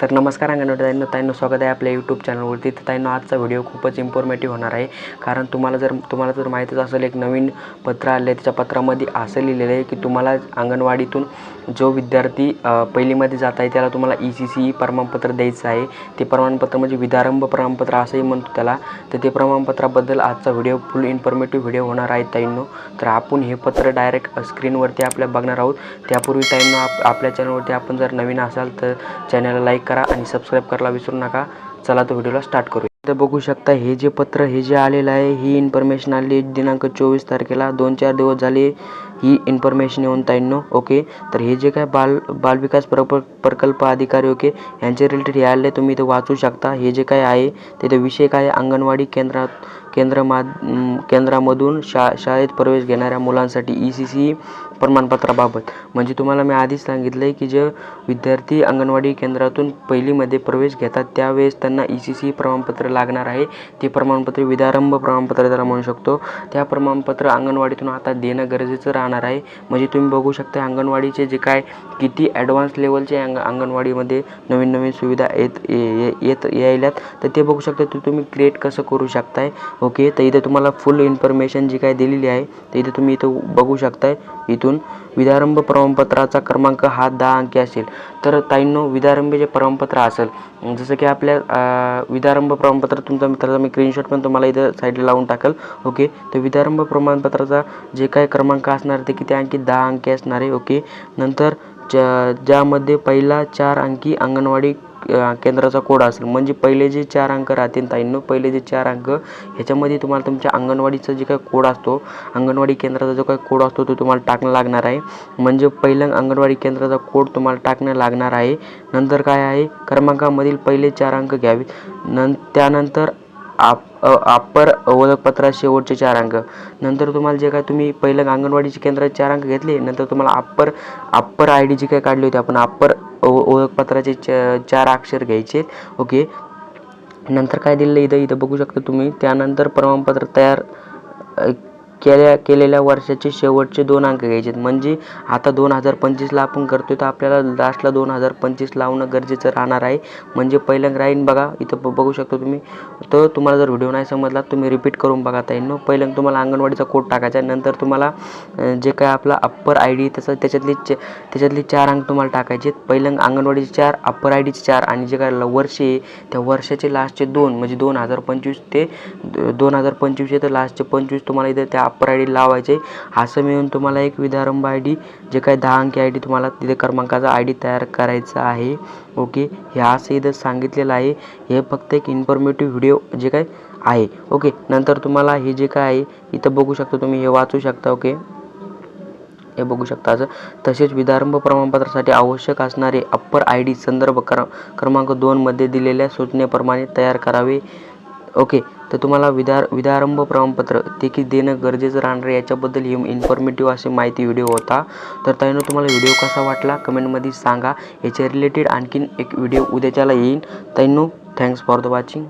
तर नमस्कार अंगणवाडी ताईंनो ताईंनो स्वागत आहे आपल्या यूट्यूब चॅनलवरती तर ताईंनो आजचा व्हिडिओ खूपच इन्फॉर्मेटिव्ह होणार आहे. कारण तुम्हाला जर तुम्हाला जर माहीतच असेल एक नवीन पत्र आलं आहे त्याच्या पत्रामध्ये असं लिहिलेलं आहे की तुम्हाला अंगणवाडीतून जो विद्यार्थी पहिलीमध्ये जात आहे त्याला तुम्हाला ई सी सी प्रमाणपत्र द्यायचं आहे. ते प्रमाणपत्र म्हणजे विदारंभ प्रमाणपत्र असंही म्हणतो त्याला. तर ते प्रमाणपत्राबद्दल आजचा व्हिडिओ फुल इन्फॉर्मेटिव्ह व्हिडिओ होणार आहे ताईंनो. तर आपण हे पत्र डायरेक्ट स्क्रीनवरती आपल्या बघणार आहोत. त्यापूर्वी ताईंनो आप आपल्या चॅनलवरती आपण जर नवीन असाल तर चॅनलला लाईक करा आणि सबस्क्राईब करायला विसरू नका. चला तो व्हिडिओला स्टार्ट करू तर बघू शकता हे जे पत्र हे जे आलेलं आहे ही इन्फॉर्मेशन आली दिनांक चोवीस तारखेला दोन चार दिवस झाले. ही इन्फॉर्मेशन येऊन ताईंनो ओके तर हे जे काय बाल बालविकास प्रप प्रकल्प अधिकारी ओके यांचे रिलेटेड हे आले तुम्ही इथे वाचू शकता. हे जे काय आहे तिथे विषय काय आहे? अंगणवाडी केंद्रात केंद्र मा केंद्रामधून शा शाळेत प्रवेश घेणाऱ्या मुलांसाठी ई सी सी प्रमाणपत्राबाबत. म्हणजे तुम्हाला मी आधीच सांगितलं आहे की जे विद्यार्थी अंगणवाडी केंद्रातून पहिलीमध्ये प्रवेश घेतात त्यावेळेस त्यांना ई सी सी प्रमाणपत्र लागणार आहे. ते प्रमाणपत्र विदारंभ प्रमाणपत्र त्याला म्हणू शकतो. त्या प्रमाणपत्र अंगणवाडीतून आता देणं गरजेचं राहणार आहे. म्हणजे तुम्ही बघू शकता अंगणवाडीचे जे काय किती ॲडव्हान्स लेवलचे अंग अंगणवाडीमध्ये नवीन नवीन सुविधा येत ये- ये- येत यायल्यात. तर ते बघू शकता ते तुम्ही क्रिएट कसं करू शकताय. ओके तर इथे तुम्हाला फुल इन्फॉर्मेशन जी काय दिलेली आहे तर इथे तुम्ही इथं बघू शकताय. इथून विदारंभ प्रमाणपत्राचा क्रमांक हा दहा अंकी असेल. तर ताईंनो विदारंभ जे प्रमाणपत्र असेल जसं की आपल्या विदारंभ प्रमाणपत्र तुमचा मित्राचा मी स्क्रीनशॉट पण तुम्हाला इथं साईडला लावून टाकेल. ओके तर विदारंभ प्रमाणपत्राचा जे काय क्रमांक असणार ते किती अंकी दहा अंकी असणार आहे ओके. नंतर ज्या ज्यामध्ये पहिला चार अंकी अंगणवाडी केंद्राचा कोड असेल. म्हणजे पहिले जे चार अंक राहतील ताईंनो पहिले जे चार अंक ह्याच्यामध्ये तुम्हाला तुमच्या अंगणवाडीचा जे काही कोड असतो अंगणवाडी केंद्राचा जो काही कोड असतो तो तुम्हाला टाकणं लागणार आहे. म्हणजे पहिलं अंगणवाडी केंद्राचा कोड तुम्हाला टाकणं लागणार आहे. नंतर काय आहे? क्रमांकामधील पहिले चार अंक घ्यावे. नं त्यानंतर आप अप्पर ओळखपत्रा शेवटचे चार अंक. नंतर तुम्हाला जे काय तुम्ही पहिलं अंगणवाडीचे केंद्रात चार अंक घेतले नंतर तुम्हाला अप्पर अप्पर आय डी जी काय काढली होती आपण अप्पर ओळखपत्राचे च चार अक्षर घ्यायचे. ओके. नंतर काय दिलेलं इथं इथं बघू शकता तुम्ही. त्यानंतर प्रमाणपत्र तयार केल्या केलेल्या वर्षाचे शेवटचे दोन अंक घ्यायचे आहेत. म्हणजे आता दोन हजार पंचवीसला आपण करतो तर आपल्याला लास्टला दोन हजार पंचवीस लावणं गरजेचं राहणार आहे. म्हणजे पहिलं राहीन बघा इथं ब- बघू शकता तुम्ही. तर तुम्हाला जर व्हिडिओ नाही समजला तुम्ही रिपीट करून बघा ताईंनो पहिलं तुम्हाला अंगणवाडीचा कोड टाकायचा आहे. नंतर तुम्हाला जे काय आपला अप्पर आय डी तसं त्याच्यातली च त्याच्यातले चार अंक तुम्हाला टाकायचे आहेत. पहिलं अंगणवाडीचे चार अप्पर आय डीचे चार आणि जे काय ल- वर्ष आहे त्या वर्षाचे लास्टचे दोन म्हणजे दोन हजार पंचवीस ते दोन हजार पंचवीस तर लास्टचे पंचवीस तुम्हाला इथे त्या अप्पर आय डी लावायचे. असं मिळून तुम्हाला एक विदारंभ आय डी जे काही दहा अंकी आय डी तुम्हाला तिथे क्रमांकाचा आय डी तयार करायचा आहे. ओके हे असं इथं सांगितलेलं आहे. हे फक्त एक इन्फॉर्मेटिव्ह व्हिडिओ जे काय आहे. ओके नंतर तुम्हाला हे जे काय आहे इथं बघू शकता तुम्ही हे वाचू शकता ओके हे बघू शकता असं. तसेच विदारंभ प्रमाणपत्रासाठी आवश्यक असणारे अप्पर आय डी संदर्भ क्र क्रमांक दोनमध्ये दिलेल्या सूचनेप्रमाणे तयार करावे. ओके तर तुम्हाला विदार विदारंभ प्रमाणपत्र देखील देणं गरजेचं राहणार आहे याच्याबद्दल हे इन्फॉर्मेटिव्ह अशी माहिती व्हिडिओ होता. तर त्यानं तुम्हाला व्हिडिओ कसा वाटला? कमेंटमध्ये सांगा. याच्या रिलेटेड आणखीन एक व्हिडिओ उद्याच्याला येईन. तैनो थँक्स फॉर द वॉचिंग